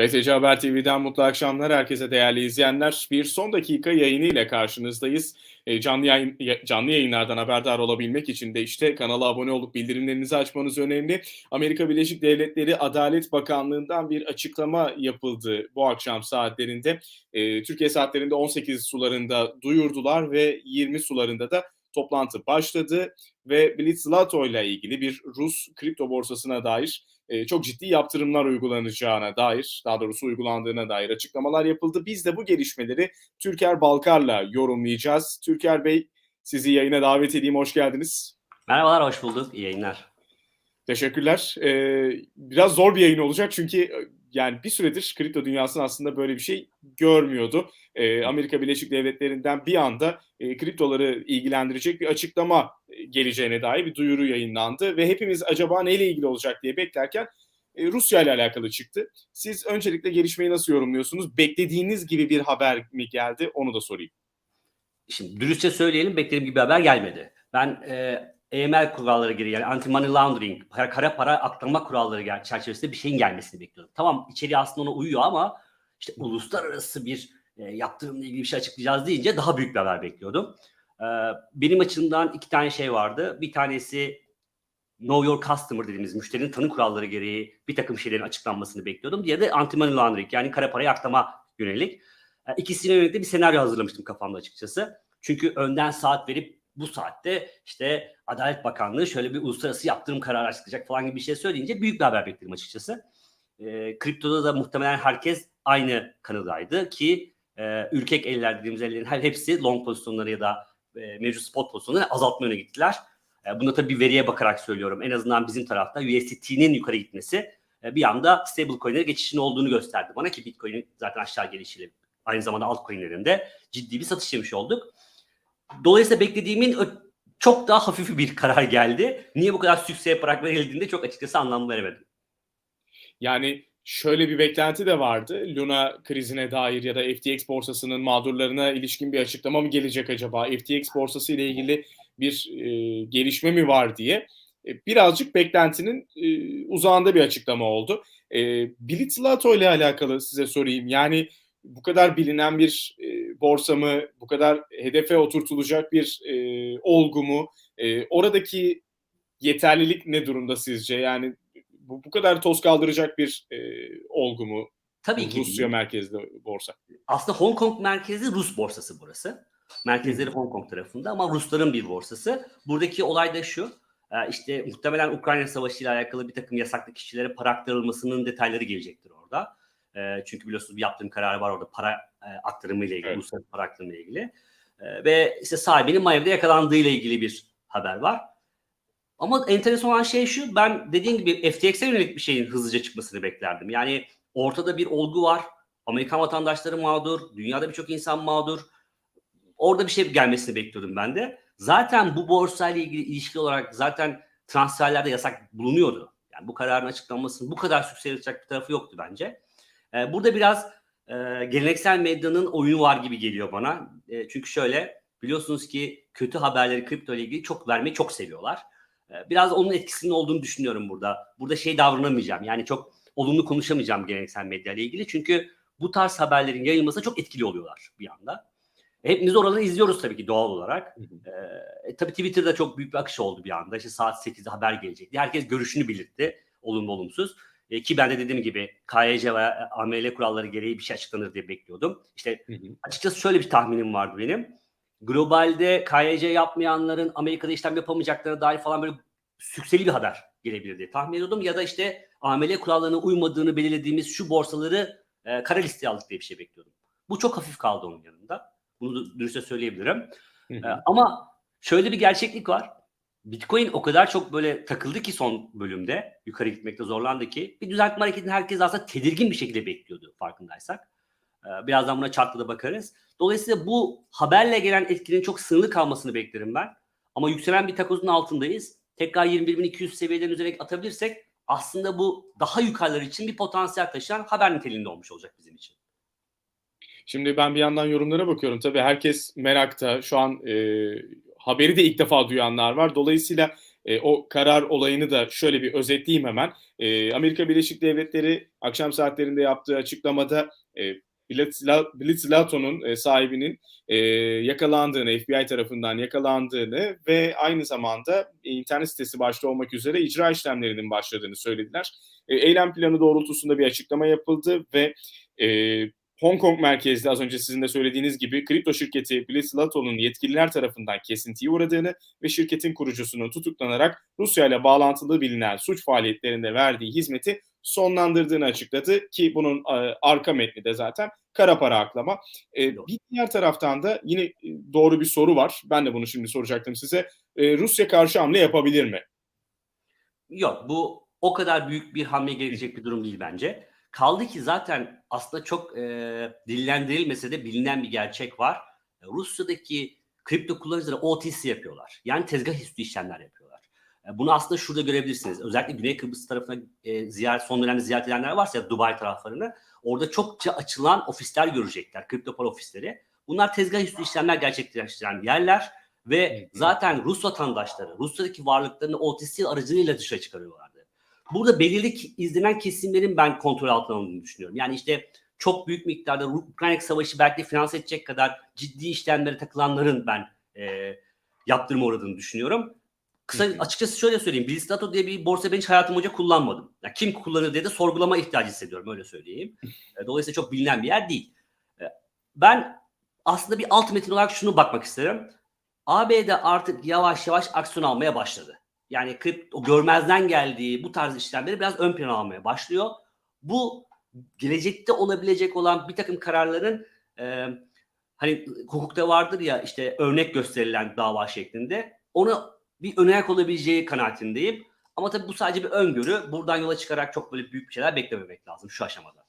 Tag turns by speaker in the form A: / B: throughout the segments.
A: BTC Haber TV'den mutlu akşamlar herkese değerli izleyenler. Bir son dakika yayını ile karşınızdayız. E, canlı yayın canlı yayınlardan haberdar olabilmek için de işte kanala abone olup bildirimlerinizi açmanız önemli. Amerika Birleşik Devletleri Adalet Bakanlığı'ndan bir açıklama yapıldı bu akşam saatlerinde. E, Türkiye saatlerinde 18 sularında duyurdular ve 20 sularında da toplantı başladı ve Blitzlato ile ilgili bir Rus kripto borsasına dair e, çok ciddi yaptırımlar uygulanacağına dair, daha doğrusu uygulandığına dair açıklamalar yapıldı. Biz de bu gelişmeleri Türker Balkar'la yorumlayacağız. Türker Bey sizi yayına davet edeyim, hoş geldiniz.
B: Merhabalar, hoş bulduk. İyi yayınlar.
A: Teşekkürler. Ee, biraz zor bir yayın olacak çünkü yani bir süredir kripto dünyasının aslında böyle bir şey görmüyordu. Ee, Amerika Birleşik Devletleri'nden bir anda e, kriptoları ilgilendirecek bir açıklama geleceğine dair bir duyuru yayınlandı ve hepimiz acaba neyle ilgili olacak diye beklerken e, Rusya ile alakalı çıktı. Siz öncelikle gelişmeyi nasıl yorumluyorsunuz? Beklediğiniz gibi bir haber mi geldi? Onu da sorayım.
B: Şimdi dürüstçe söyleyelim, beklediğim gibi haber gelmedi. Ben e, AML kuralları gereği yani anti money laundering, para, kara para aklama kuralları çerçevesinde bir şeyin gelmesini bekliyordum. Tamam içeriği aslında ona uyuyor ama işte uluslararası bir e, yaptırımla ilgili bir şey açıklayacağız deyince daha büyük bir haber bekliyordum. E, benim açımdan iki tane şey vardı. Bir tanesi Know Your Customer dediğimiz müşterinin tanı kuralları gereği bir takım şeylerin açıklanmasını bekliyordum. Diğeri de anti money laundering yani kara parayı aklama yönelik. E, ikisine yönelik de bir senaryo hazırlamıştım kafamda açıkçası. Çünkü önden saat verip bu saatte işte Adalet Bakanlığı şöyle bir uluslararası yaptırım kararı açıklayacak falan gibi bir şey söyleyince büyük bir haber bekledim açıkçası. E, kriptoda da muhtemelen herkes aynı kanıdaydı ki e, ürkek eller dediğimiz ellerin her hepsi long pozisyonları ya da e, mevcut spot pozisyonları azaltma yöne gittiler. E, bunda tabii veriye bakarak söylüyorum. En azından bizim tarafta USDT'nin yukarı gitmesi e, bir anda stablecoin'lere geçişin olduğunu gösterdi bana ki Bitcoin'in zaten aşağı gelişiyle aynı zamanda altcoin'lerinde ciddi bir satış yemiş olduk. Dolayısıyla beklediğimin çok daha hafif bir karar geldi. Niye bu kadar sükse yaparak verildiğinde çok açıkçası anlam veremedim.
A: Yani şöyle bir beklenti de vardı. Luna krizine dair ya da FTX borsasının mağdurlarına ilişkin bir açıklama mı gelecek acaba? FTX borsası ile ilgili bir e, gelişme mi var diye. E, birazcık beklentinin e, uzağında bir açıklama oldu. E, Blitzlato ile alakalı size sorayım. Yani bu kadar bilinen bir e, borsa mı, bu kadar hedefe oturtulacak bir e, olgu mu? E, oradaki yeterlilik ne durumda sizce? Yani bu, bu kadar toz kaldıracak bir e, olgu mu?
B: Tabii ki
A: Rusya merkezli borsa.
B: Aslında Hong Kong merkezli Rus borsası burası. Merkezleri Hong Kong tarafında ama Rusların bir borsası. Buradaki olay da şu. işte muhtemelen Ukrayna Savaşı ile alakalı bir takım yasaklı kişilere para aktarılmasının detayları gelecektir orada. Çünkü biliyorsunuz bir yaptığım kararı var orada para e, aktarımı ile ilgili, evet. uluslararası para aktarımı ile ilgili. ve işte sahibinin Miami'de yakalandığı ile ilgili bir haber var. Ama enteresan olan şey şu, ben dediğim gibi FTX'e yönelik bir şeyin hızlıca çıkmasını beklerdim. Yani ortada bir olgu var. Amerikan vatandaşları mağdur, dünyada birçok insan mağdur. Orada bir şey gelmesini bekliyordum ben de. Zaten bu borsayla ilgili ilişki olarak zaten transferlerde yasak bulunuyordu. Yani bu kararın açıklanmasının bu kadar sükselecek bir tarafı yoktu bence. Ee, burada biraz e, geleneksel medyanın oyunu var gibi geliyor bana. E, çünkü şöyle biliyorsunuz ki kötü haberleri kripto ile ilgili çok vermeyi çok seviyorlar. E, biraz onun etkisinin olduğunu düşünüyorum burada. Burada şey davranamayacağım. Yani çok olumlu konuşamayacağım geleneksel medya ile ilgili. Çünkü bu tarz haberlerin yayılmasına çok etkili oluyorlar bir anda. Hepimiz oraları izliyoruz tabii ki doğal olarak. Ee, tabii Twitter'da çok büyük bir akış oldu bir anda. İşte saat 8'de haber gelecekti. Herkes görüşünü belirtti. Olumlu olumsuz. Ee, ki ben de dediğim gibi KYC ve AML kuralları gereği bir şey açıklanır diye bekliyordum. İşte hı hı. açıkçası şöyle bir tahminim vardı benim. Globalde KYC yapmayanların Amerika'da işlem yapamayacaklarına dair falan böyle sükseli bir haber gelebilir diye tahmin ediyordum. Ya da işte AML kurallarına uymadığını belirlediğimiz şu borsaları e, kara listeye aldık diye bir şey bekliyordum. Bu çok hafif kaldı onun yanında. Bunu dürüstçe söyleyebilirim. Hı hı. Ee, ama şöyle bir gerçeklik var. Bitcoin o kadar çok böyle takıldı ki son bölümde yukarı gitmekte zorlandı ki bir düzeltme hareketini herkes aslında tedirgin bir şekilde bekliyordu farkındaysak. Ee, birazdan buna chartla da bakarız. Dolayısıyla bu haberle gelen etkinin çok sınırlı kalmasını beklerim ben. Ama yükselen bir takozun altındayız. Tekrar 21.200 seviyelerin üzerine atabilirsek aslında bu daha yukarılar için bir potansiyel taşıyan haber niteliğinde olmuş olacak bizim için.
A: Şimdi ben bir yandan yorumlara bakıyorum. Tabii herkes merakta. Şu an e, haberi de ilk defa duyanlar var. Dolayısıyla e, o karar olayını da şöyle bir özetleyeyim hemen. E, Amerika Birleşik Devletleri akşam saatlerinde yaptığı açıklamada e, Blitzlato'nun e, sahibinin e, yakalandığını, FBI tarafından yakalandığını ve aynı zamanda internet sitesi başta olmak üzere icra işlemlerinin başladığını söylediler. E, eylem planı doğrultusunda bir açıklama yapıldı ve e, Hong Kong merkezli az önce sizin de söylediğiniz gibi kripto şirketi Blitzlato'nun yetkililer tarafından kesintiye uğradığını ve şirketin kurucusunun tutuklanarak Rusya ile bağlantılı bilinen suç faaliyetlerinde verdiği hizmeti sonlandırdığını açıkladı ki bunun e, arka metni de zaten kara para aklama. E, bir diğer taraftan da yine e, doğru bir soru var. Ben de bunu şimdi soracaktım size. E, Rusya karşı hamle yapabilir mi?
B: Yok bu o kadar büyük bir hamle gerekecek bir durum değil bence. Kaldı ki zaten aslında çok e, dillendirilmese de bilinen bir gerçek var. E, Rusya'daki kripto kullanıcıları OTC yapıyorlar. Yani tezgah üstü işlemler yapıyorlar. E, bunu aslında şurada görebilirsiniz. Özellikle Güney Kıbrıs tarafına e, ziyaret, son dönemde ziyaret edenler varsa ya Dubai taraflarını orada çokça açılan ofisler görecekler. Kripto para ofisleri. Bunlar tezgah üstü işlemler gerçekleştiren yerler ve zaten Rus vatandaşları Rusya'daki varlıklarını OTC aracılığıyla dışarı çıkarıyorlardı. Burada belirli izlenen kesimlerin ben kontrol altına alındığını düşünüyorum. Yani işte çok büyük miktarda Ukrayna savaşı belki finanse edecek kadar ciddi işlemlere takılanların ben e, yaptırıma uğradığını düşünüyorum. Kısa açıkçası şöyle söyleyeyim. Blistato diye bir borsa ben hiç hayatım boyunca kullanmadım. Ya kim kullanır diye de sorgulama ihtiyacı hissediyorum öyle söyleyeyim. E, Dolayısıyla çok bilinen bir yer değil. E, Ben aslında bir alt metin olarak şunu bakmak isterim. ABD artık yavaş yavaş aksiyon almaya başladı. Yani kripto görmezden geldiği bu tarz işlemleri biraz ön plana almaya başlıyor. Bu gelecekte olabilecek olan bir takım kararların e, hani hukukta vardır ya işte örnek gösterilen dava şeklinde onu bir önayak olabileceği kanaatindeyim. Ama tabii bu sadece bir öngörü. Buradan yola çıkarak çok böyle büyük bir şeyler beklememek lazım şu aşamada.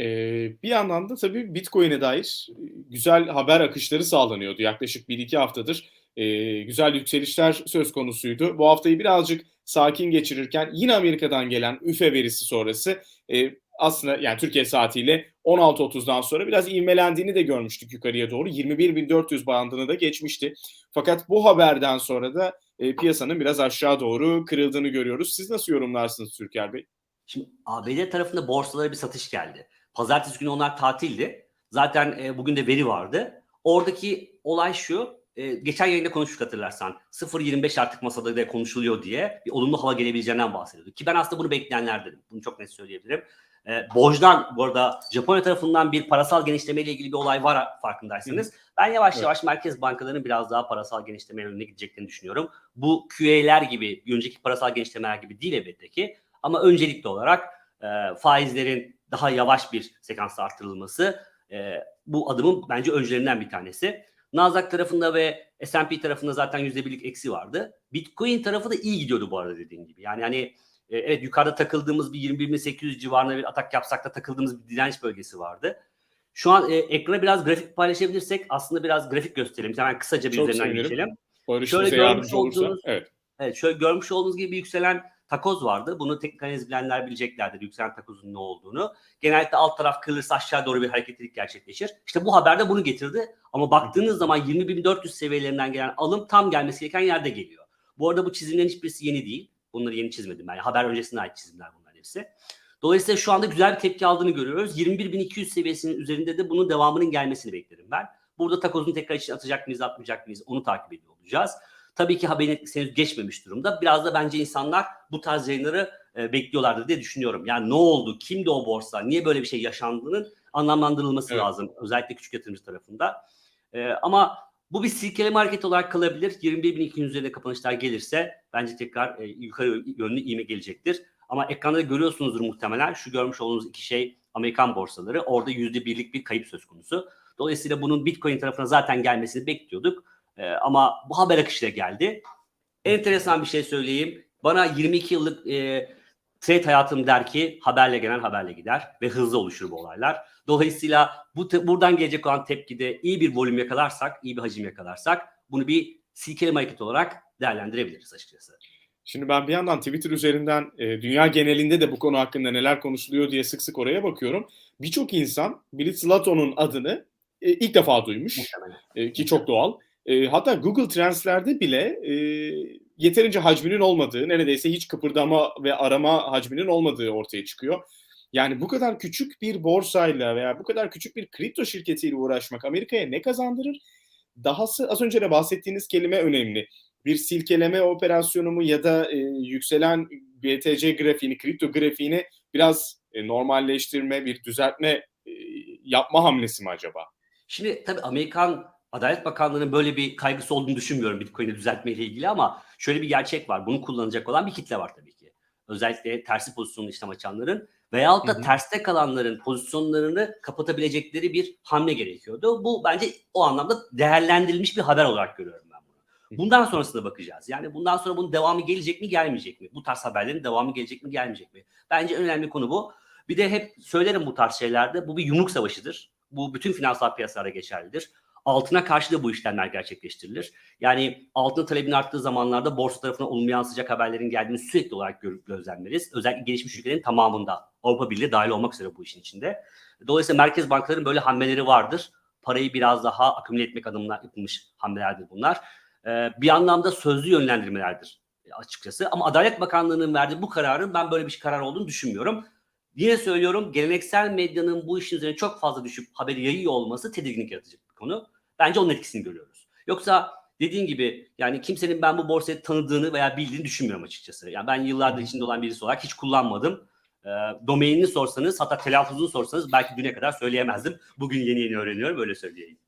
A: Ee, bir yandan da tabii Bitcoin'e dair güzel haber akışları sağlanıyordu. Yaklaşık 1-2 haftadır e, güzel yükselişler söz konusuydu. Bu haftayı birazcık sakin geçirirken yine Amerika'dan gelen üfe verisi sonrası e, aslında yani Türkiye saatiyle 16.30'dan sonra biraz ivmelendiğini de görmüştük yukarıya doğru. 21.400 bandını da geçmişti. Fakat bu haberden sonra da e, piyasanın biraz aşağı doğru kırıldığını görüyoruz. Siz nasıl yorumlarsınız Türker Bey?
B: Şimdi ABD tarafında borsalara bir satış geldi. Pazartesi günü onlar tatildi. Zaten e, bugün de veri vardı. Oradaki olay şu. E, geçen yayında konuştuk hatırlarsan. 0.25 artık masada da konuşuluyor diye bir olumlu hava gelebileceğinden bahsediyorduk. Ki ben aslında bunu bekleyenlerdenim. Bunu çok net söyleyebilirim. E, Boj'dan bu arada Japonya tarafından bir parasal genişleme ile ilgili bir olay var farkındaysanız. Ben yavaş
A: Evet.
B: yavaş merkez bankalarının biraz daha parasal genişleme yönüne gideceklerini düşünüyorum. Bu QA'ler gibi, önceki parasal genişlemeler gibi değil elbette ki. Ama öncelikli olarak e, faizlerin daha yavaş bir sekansla artırılması e, bu adımın bence öncülerinden bir tanesi. Nasdaq tarafında ve S&P tarafında zaten %1'lik eksi vardı. Bitcoin tarafı da iyi gidiyordu bu arada dediğim gibi. Yani hani e, evet yukarıda takıldığımız bir 21.800 civarında bir atak yapsak da takıldığımız bir direnç bölgesi vardı. Şu an e, ekrana biraz grafik paylaşabilirsek aslında biraz grafik gösterelim. Hemen kısaca bir
A: Çok
B: üzerinden
A: sevinirim.
B: geçelim.
A: Barış
B: Şöyle görmüş
A: yardımcı olursa.
B: olduğunuz-
A: Evet.
B: Evet şöyle görmüş olduğunuz gibi yükselen takoz vardı. Bunu teknik analiz bilenler bileceklerdir yükselen takozun ne olduğunu. Genellikle alt taraf kırılırsa aşağı doğru bir hareketlilik gerçekleşir. İşte bu haber de bunu getirdi. Ama baktığınız zaman 20.400 seviyelerinden gelen alım tam gelmesi gereken yerde geliyor. Bu arada bu çizimlerin hiçbirisi yeni değil. Bunları yeni çizmedim ben. Haber öncesine ait çizimler bunlar hepsi. Dolayısıyla şu anda güzel bir tepki aldığını görüyoruz. 21.200 seviyesinin üzerinde de bunun devamının gelmesini beklerim ben. Burada takozunu tekrar için atacak mıyız atmayacak mıyız onu takip ediyor olacağız. Tabii ki haberin etkisi henüz geçmemiş durumda. Biraz da bence insanlar bu tarz yayınları e, bekliyorlardır diye düşünüyorum. Yani ne oldu, kimdi o borsa, niye böyle bir şey yaşandığının anlamlandırılması
A: Evet.
B: lazım. Özellikle küçük yatırımcı tarafında. E, ama bu bir silkeleme hareketi olarak kalabilir. 21.200 üzerinde kapanışlar gelirse bence tekrar e, yukarı yönlü iğme gelecektir. Ama ekranda da görüyorsunuzdur muhtemelen. Şu görmüş olduğunuz iki şey Amerikan borsaları. Orada %1'lik bir kayıp söz konusu. Dolayısıyla bunun Bitcoin tarafına zaten gelmesini bekliyorduk. Ee, ama bu haber akışıyla geldi. Enteresan bir şey söyleyeyim. Bana 22 yıllık e, trade hayatım der ki haberle gelen haberle gider ve hızlı oluşur bu olaylar. Dolayısıyla bu buradan gelecek olan tepkide iyi bir volüm yakalarsak, iyi bir hacim yakalarsak bunu bir silkeleme hareketi olarak değerlendirebiliriz açıkçası.
A: Şimdi ben bir yandan Twitter üzerinden e, dünya genelinde de bu konu hakkında neler konuşuluyor diye sık sık oraya bakıyorum. Birçok insan Blitzlato'nun adını e, ilk defa duymuş e, ki çok doğal. E, hatta Google Translate'de bile e, yeterince hacminin olmadığı, neredeyse hiç kıpırdama ve arama hacminin olmadığı ortaya çıkıyor. Yani bu kadar küçük bir borsayla veya bu kadar küçük bir kripto şirketiyle uğraşmak Amerika'ya ne kazandırır? Dahası az önce de bahsettiğiniz kelime önemli. Bir silkeleme operasyonu mu ya da e, yükselen BTC grafiğini, kripto grafiğini biraz e, normalleştirme, bir düzeltme e, yapma hamlesi mi acaba?
B: Şimdi tabii Amerikan Adalet Bakanlığı'nın böyle bir kaygısı olduğunu düşünmüyorum Bitcoin'i düzeltmeyle ilgili ama şöyle bir gerçek var. Bunu kullanacak olan bir kitle var tabii ki. Özellikle tersi pozisyonlu işlem açanların veyahut da
A: Hı hı.
B: terste kalanların pozisyonlarını kapatabilecekleri bir hamle gerekiyordu. Bu bence o anlamda değerlendirilmiş bir haber olarak görüyorum ben bunu. Bundan sonrasına bakacağız. Yani bundan sonra bunun devamı gelecek mi gelmeyecek mi? Bu tarz haberlerin devamı gelecek mi gelmeyecek mi? Bence en önemli konu bu. Bir de hep söylerim bu tarz şeylerde bu bir yumruk savaşıdır. Bu bütün finansal piyasalara geçerlidir. Altına karşı da bu işlemler gerçekleştirilir. Yani altın talebin arttığı zamanlarda borsa tarafına olumlu yansıyacak haberlerin geldiğini sürekli olarak görüp gözlemleriz. Özellikle gelişmiş ülkelerin tamamında Avrupa Birliği dahil olmak üzere bu işin içinde. Dolayısıyla merkez bankaların böyle hamleleri vardır. Parayı biraz daha akümüle etmek adımına yapılmış hamlelerdir bunlar. Ee, bir anlamda sözlü yönlendirmelerdir açıkçası. Ama Adalet Bakanlığı'nın verdiği bu kararın ben böyle bir karar olduğunu düşünmüyorum. Yine söylüyorum geleneksel medyanın bu işin üzerine çok fazla düşüp haberi yayıyor olması tedirginlik yaratıcı bir konu. Bence onun etkisini görüyoruz. Yoksa dediğin gibi yani kimsenin ben bu borsayı tanıdığını veya bildiğini düşünmüyorum açıkçası. Yani ben yıllardır içinde olan birisi olarak hiç kullanmadım. E, domainini sorsanız hatta telaffuzunu sorsanız belki düne kadar söyleyemezdim. Bugün yeni yeni öğreniyorum öyle söyleyeyim.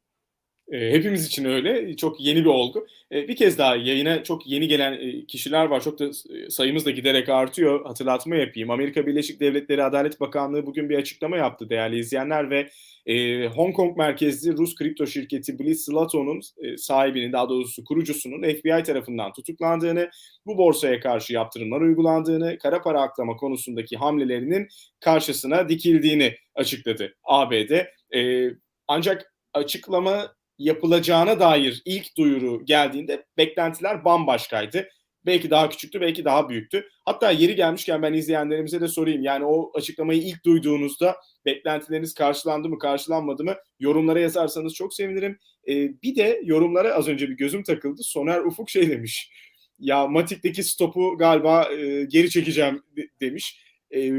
A: E, hepimiz için öyle. Çok yeni bir olgu. E, bir kez daha yayına çok yeni gelen e, kişiler var. Çok da e, sayımız da giderek artıyor. Hatırlatma yapayım. Amerika Birleşik Devletleri Adalet Bakanlığı bugün bir açıklama yaptı değerli izleyenler ve e, Hong Kong merkezli Rus kripto şirketi Blitz Zlato'nun e, sahibinin daha doğrusu kurucusunun FBI tarafından tutuklandığını, bu borsaya karşı yaptırımlar uygulandığını, kara para aklama konusundaki hamlelerinin karşısına dikildiğini açıkladı ABD. E, ancak açıklama yapılacağına dair ilk duyuru geldiğinde beklentiler bambaşkaydı. Belki daha küçüktü, belki daha büyüktü. Hatta yeri gelmişken ben izleyenlerimize de sorayım. Yani o açıklamayı ilk duyduğunuzda beklentileriniz karşılandı mı, karşılanmadı mı? Yorumlara yazarsanız çok sevinirim. Ee, bir de yorumlara az önce bir gözüm takıldı. Soner Ufuk şey demiş. Ya Matik'teki stopu galiba e, geri çekeceğim de- demiş. E,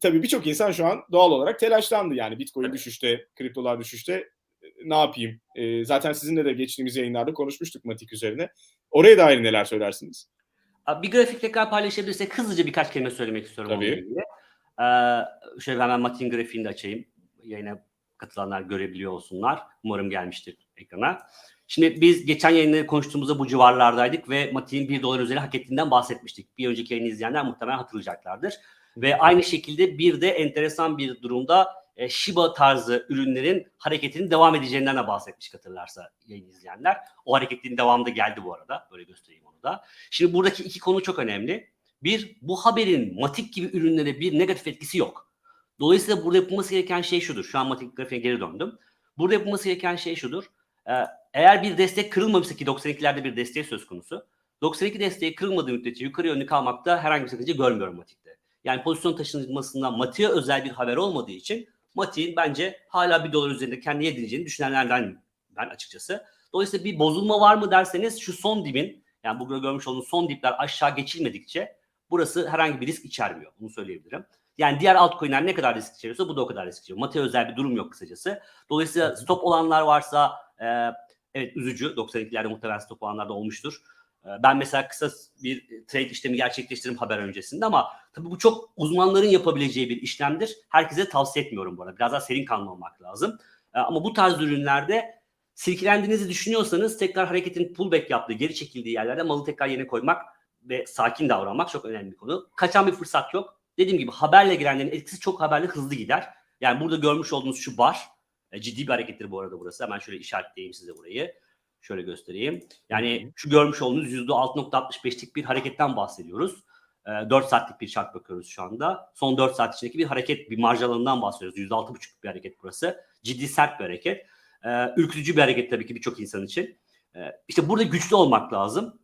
A: tabii birçok insan şu an doğal olarak telaşlandı. Yani Bitcoin düşüşte, kriptolar düşüşte ne yapayım? E, zaten sizinle de geçtiğimiz yayınlarda konuşmuştuk Matik üzerine. Oraya dair neler söylersiniz?
B: Bir grafik tekrar paylaşabilirsek hızlıca birkaç kelime söylemek istiyorum
A: Tabii.
B: Ee, şöyle hemen Matin grafiğini de açayım. Yayına katılanlar görebiliyor olsunlar. Umarım gelmiştir ekrana. Şimdi biz geçen yayınları konuştuğumuzda bu civarlardaydık ve Matin'in 1 dolar üzeri hak ettiğinden bahsetmiştik. Bir önceki yayını izleyenler muhtemelen hatırlayacaklardır. Ve aynı şekilde bir de enteresan bir durumda e, Shiba tarzı ürünlerin hareketinin devam edeceğinden de bahsetmiş hatırlarsa yayın izleyenler. O hareketin devamı da geldi bu arada. Böyle göstereyim onu da. Şimdi buradaki iki konu çok önemli. Bir, bu haberin Matik gibi ürünlere bir negatif etkisi yok. Dolayısıyla burada yapılması gereken şey şudur. Şu an Matik grafiğe geri döndüm. Burada yapılması gereken şey şudur. Ee, Eğer bir destek kırılmamışsa ki 92'lerde bir desteği söz konusu. 92 desteği kırılmadığı müddetçe yukarı yönlü kalmakta herhangi bir sakınca görmüyorum Matik'te. Yani pozisyon taşınmasından Matik'e özel bir haber olmadığı için Matik'in bence hala bir dolar üzerinde kendi yedireceğini düşünenlerden ben açıkçası. Dolayısıyla bir bozulma var mı derseniz şu son dibin yani bugün görmüş olduğunuz son dipler aşağı geçilmedikçe burası herhangi bir risk içermiyor. Bunu söyleyebilirim. Yani diğer altcoin'ler ne kadar risk içeriyorsa bu da o kadar risk içeriyor. Mate özel bir durum yok kısacası. Dolayısıyla stop olanlar varsa e, evet üzücü. 92'lerde muhtemelen stop olanlar da olmuştur. E, ben mesela kısa bir trade işlemi gerçekleştiririm haber öncesinde ama tabii bu çok uzmanların yapabileceği bir işlemdir. Herkese tavsiye etmiyorum bu arada. Biraz daha serin kanlı olmak lazım. E, ama bu tarz ürünlerde silkelendiğinizi düşünüyorsanız tekrar hareketin pullback yaptığı, geri çekildiği yerlerde malı tekrar yerine koymak ve sakin davranmak çok önemli bir konu. Kaçan bir fırsat yok. Dediğim gibi haberle girenlerin etkisi çok haberle hızlı gider. Yani burada görmüş olduğunuz şu bar e, ciddi bir harekettir bu arada burası. Hemen şöyle işaretleyeyim size burayı. Şöyle göstereyim. Yani şu görmüş olduğunuz %6.65'lik bir hareketten bahsediyoruz. E, 4 saatlik bir chart bakıyoruz şu anda. Son 4 saat içindeki bir hareket, bir marj alanından bahsediyoruz. %6.5 bir hareket burası. Ciddi sert bir hareket. E, ürkütücü bir hareket tabii ki birçok insan için. E, işte burada güçlü olmak lazım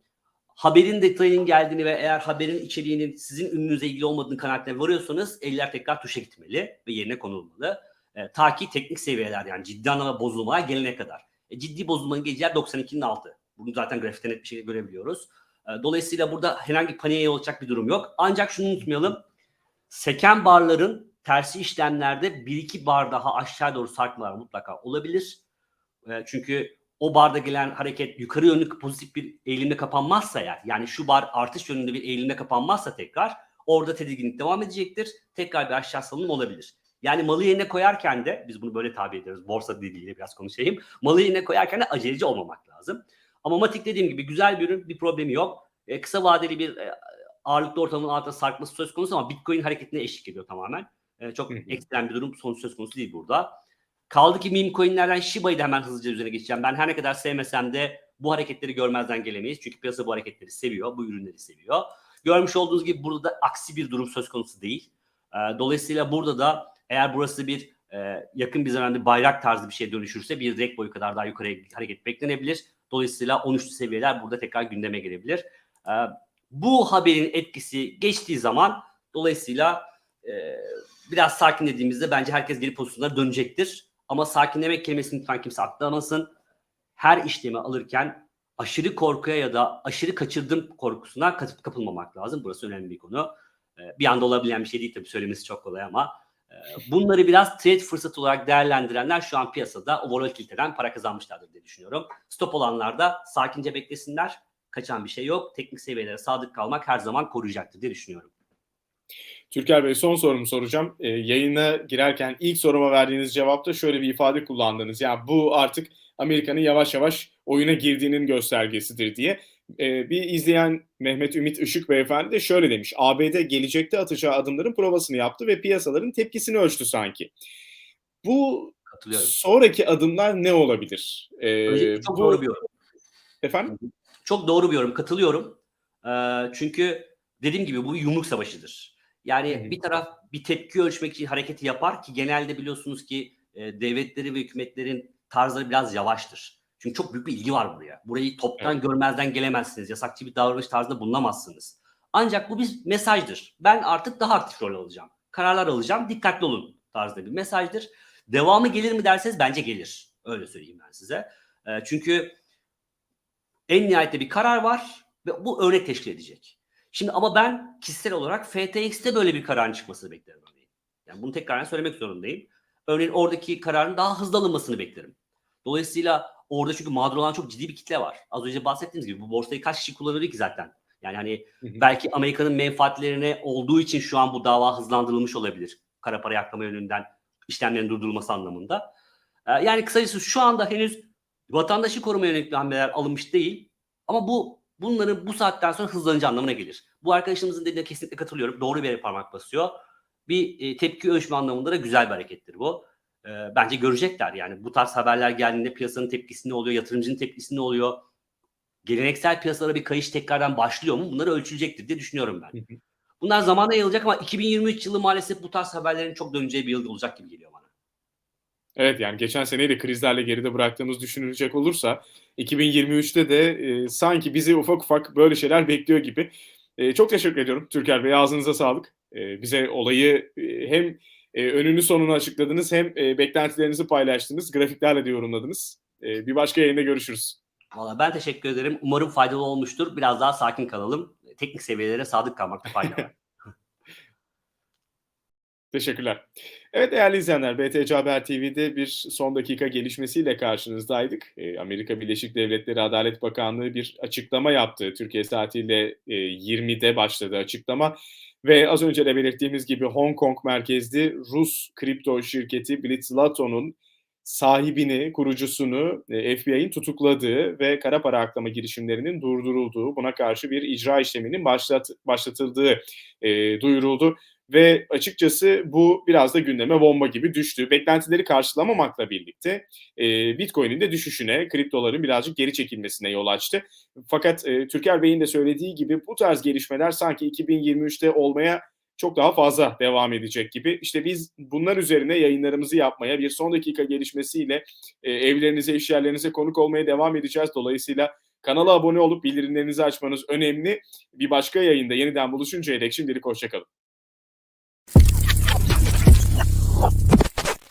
B: haberin detayının geldiğini ve eğer haberin içeriğinin sizin ürününüze ilgili olmadığını kanaatine varıyorsanız eller tekrar tuşa gitmeli ve yerine konulmalı. E, ta ki teknik seviyeler yani ciddi anlamda bozulmaya gelene kadar. E, ciddi bozulmanın geleceği yer 92'nin altı. Bunu zaten grafikten net bir şekilde görebiliyoruz. E, Dolayısıyla burada herhangi paniğe yol açacak bir durum yok. Ancak şunu unutmayalım. Seken barların tersi işlemlerde bir iki bar daha aşağı doğru sarkmalar mutlaka olabilir. E, Çünkü o barda gelen hareket yukarı yönlü pozitif bir eğilimle kapanmazsa eğer yani şu bar artış yönünde bir eğilimle kapanmazsa tekrar orada tedirginlik devam edecektir. Tekrar bir aşağı salınım olabilir. Yani malı yerine koyarken de biz bunu böyle tabir ediyoruz. Borsa diliyle biraz konuşayım. Malı yerine koyarken de aceleci olmamak lazım. Ama Matik dediğim gibi güzel bir ürün bir problemi yok. E, kısa vadeli bir e, ağırlıklı ortamın altında sarkması söz konusu ama Bitcoin hareketine eşlik ediyor tamamen. E, çok ekstrem bir durum sonuç söz konusu değil burada. Kaldı ki meme coinlerden Shiba'yı da hemen hızlıca üzerine geçeceğim. Ben her ne kadar sevmesem de bu hareketleri görmezden gelemeyiz. Çünkü piyasa bu hareketleri seviyor, bu ürünleri seviyor. Görmüş olduğunuz gibi burada da aksi bir durum söz konusu değil. E, dolayısıyla burada da eğer burası bir e, yakın bir zamanda bayrak tarzı bir şeye dönüşürse bir direkt boyu kadar daha yukarıya hareket beklenebilir. Dolayısıyla 13'lü seviyeler burada tekrar gündeme gelebilir. E, bu haberin etkisi geçtiği zaman dolayısıyla e, biraz sakinlediğimizde bence herkes geri pozisyonlara dönecektir. Ama sakinlemek kelimesini lütfen kimse atlamasın. Her işlemi alırken aşırı korkuya ya da aşırı kaçırdım korkusuna kapılmamak lazım. Burası önemli bir konu. E, bir anda olabilen bir şey değil tabii söylemesi çok kolay ama bunları biraz trade fırsatı olarak değerlendirenler şu an piyasada o volatiliteden para kazanmışlardır diye düşünüyorum. Stop olanlar da sakince beklesinler. Kaçan bir şey yok. Teknik seviyelere sadık kalmak her zaman koruyacaktır diye düşünüyorum.
A: Türker Bey son sorumu soracağım. E, yayına girerken ilk soruma verdiğiniz cevapta şöyle bir ifade kullandınız. Yani bu artık Amerika'nın yavaş yavaş oyuna girdiğinin göstergesidir diye. E, bir izleyen Mehmet Ümit Işık Beyefendi de şöyle demiş. ABD gelecekte atacağı adımların provasını yaptı ve piyasaların tepkisini ölçtü sanki. Bu sonraki adımlar ne olabilir? E,
B: Öncelikle çok
A: bu-
B: doğru bir yorum.
A: Efendim?
B: Çok doğru bir yorum. Katılıyorum. Ee, çünkü dediğim gibi bu yumruk savaşıdır. Yani
A: Hı hı.
B: bir taraf bir tepki ölçmek için hareketi yapar ki genelde biliyorsunuz ki e, devletleri ve hükümetlerin tarzları biraz yavaştır. Çünkü çok büyük bir ilgi var buraya. Burayı toptan görmezden gelemezsiniz. Yasakçı bir davranış tarzında bulunamazsınız. Ancak bu bir mesajdır. Ben artık daha aktif rol alacağım. Kararlar alacağım. Dikkatli olun tarzda bir mesajdır. Devamı gelir mi derseniz bence gelir. Öyle söyleyeyim ben size. E, çünkü en nihayette bir karar var ve bu örnek teşkil edecek. Şimdi ama ben kişisel olarak FTX'te böyle bir kararın çıkmasını beklerim. Yani bunu tekrar söylemek zorundayım. Örneğin oradaki kararın daha hızlı alınmasını beklerim. Dolayısıyla orada çünkü mağdur olan çok ciddi bir kitle var. Az önce bahsettiğiniz gibi bu borsayı kaç kişi kullanıyor ki zaten? Yani hani belki Amerika'nın menfaatlerine olduğu için şu an bu dava hızlandırılmış olabilir. Kara para yaklama yönünden işlemlerin durdurulması anlamında. Ee, Yani kısacası şu anda henüz vatandaşı koruma yönelik hamleler alınmış değil. Ama bu bunların bu saatten sonra hızlanacağı anlamına gelir. Bu arkadaşımızın dediğine kesinlikle katılıyorum. Doğru bir yere parmak basıyor. Bir e, tepki ölçme anlamında da güzel bir harekettir bu. E, bence görecekler yani. Bu tarz haberler geldiğinde piyasanın tepkisi ne oluyor, yatırımcının tepkisi ne oluyor? Geleneksel piyasalara bir kayış tekrardan başlıyor mu? Bunları ölçülecektir diye düşünüyorum ben.
A: Hı hı.
B: Bunlar zamana yayılacak ama 2023 yılı maalesef bu tarz haberlerin çok döneceği bir yıl olacak gibi geliyor bana.
A: Evet yani geçen seneyi de krizlerle geride bıraktığımız düşünülecek olursa 2023'te de e, sanki bizi ufak ufak böyle şeyler bekliyor gibi. E, çok teşekkür ediyorum Türker Bey. Ağzınıza sağlık. E, bize olayı e, hem e, önünü sonunu açıkladınız hem e, beklentilerinizi paylaştınız. Grafiklerle de yorumladınız. E, bir başka yayında görüşürüz.
B: Valla ben teşekkür ederim. Umarım faydalı olmuştur. Biraz daha sakin kalalım. Teknik seviyelere sadık kalmakta fayda var.
A: Teşekkürler. Evet değerli izleyenler, BTC Haber TV'de bir son dakika gelişmesiyle karşınızdaydık. Ee, Amerika Birleşik Devletleri Adalet Bakanlığı bir açıklama yaptı. Türkiye saatiyle e, 20'de başladı açıklama. Ve az önce de belirttiğimiz gibi Hong Kong merkezli Rus kripto şirketi Blitzlato'nun sahibini, kurucusunu e, FBI'nin tutukladığı ve kara para aklama girişimlerinin durdurulduğu, buna karşı bir icra işleminin başlat, başlatıldığı e, duyuruldu. Ve açıkçası bu biraz da gündeme bomba gibi düştü. Beklentileri karşılamamakla birlikte e, Bitcoin'in de düşüşüne, kriptoların birazcık geri çekilmesine yol açtı. Fakat e, Türker Bey'in de söylediği gibi bu tarz gelişmeler sanki 2023'te olmaya çok daha fazla devam edecek gibi. İşte biz bunlar üzerine yayınlarımızı yapmaya, bir son dakika gelişmesiyle e, evlerinize, iş yerlerinize konuk olmaya devam edeceğiz. Dolayısıyla kanala abone olup bildirimlerinizi açmanız önemli. Bir başka yayında yeniden buluşuncaya dek şimdilik hoşçakalın.